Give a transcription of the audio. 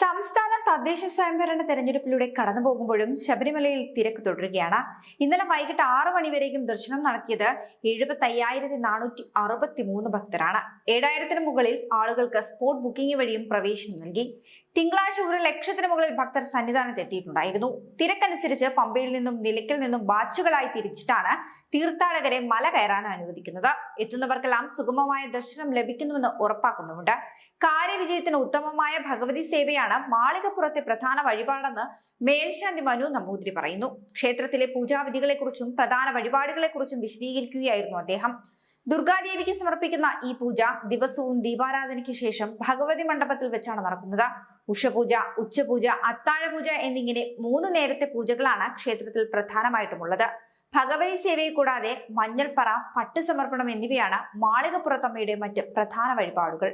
some തദ്ദേശ സ്വയംഭരണ തെരഞ്ഞെടുപ്പിലൂടെ കടന്നു പോകുമ്പോഴും ശബരിമലയിൽ തിരക്ക് തുടരുകയാണ്. ഇന്നലെ വൈകിട്ട് ആറു മണിവരേക്കും ദർശനം നടത്തിയത് എഴുപത്തി അയ്യായിരത്തി നാനൂറ്റി അറുപത്തി മൂന്ന് ഭക്തരാണ്. ഏഴായിരത്തിന് മുകളിൽ ആളുകൾക്ക് സ്പോട്ട് ബുക്കിംഗ് വഴിയും പ്രവേശനം നൽകി. തിങ്കളാഴ്ച ഒരു ലക്ഷത്തിന് മുകളിൽ ഭക്തർ സന്നിധാനത്ത് എത്തിയിട്ടുണ്ടായിരുന്നു. തിരക്കനുസരിച്ച് പമ്പയിൽ നിന്നും നിലയ്ക്കൽ നിന്നും ബാച്ചുകളായി തിരിച്ചിട്ടാണ് തീർത്ഥാടകരെ മല കയറാൻ അനുവദിക്കുന്നത്. എത്തുന്നവർക്കെല്ലാം സുഗമമായ ദർശനം ലഭിക്കുന്നുവെന്ന് ഉറപ്പാക്കുന്നുമുണ്ട്. കാര്യവിജയത്തിന് ഉത്തമമായ ഭഗവതി സേവയാണ് മാളികപ്പുറത്തെ പ്രധാന വഴിപാടെന്ന് മേൽശാന്തി മനു നമ്പൂതിരി പറയുന്നു. ക്ഷേത്രത്തിലെ പൂജാവിധികളെക്കുറിച്ചും പ്രധാന വഴിപാടുകളെക്കുറിച്ചും വിശദീകരിക്കുകയായിരുന്നു അദ്ദേഹം. ദുർഗാദേവിക്ക് സമർപ്പിക്കുന്ന ഈ പൂജ ദിവസവും ദീപാരാധനയ്ക്ക് ശേഷം ഭഗവതി മണ്ഡപത്തിൽ വെച്ചാണ് നടക്കുന്നത്. ഉഷപൂജ ഉച്ചപൂജ അത്താഴപൂജ എന്നിങ്ങനെ മൂന്ന് നേരത്തെ പൂജകളാണ് ക്ഷേത്രത്തിൽ പ്രധാനമായിട്ടുമുള്ളത്. ഭഗവതി സേവയെ കൂടാതെ മഞ്ഞൾപ്പറ പട്ടുസമർപ്പണം എന്നിവയാണ് മാളികപ്പുറത്തമ്മയുടെ മറ്റ് പ്രധാന വഴിപാടുകൾ.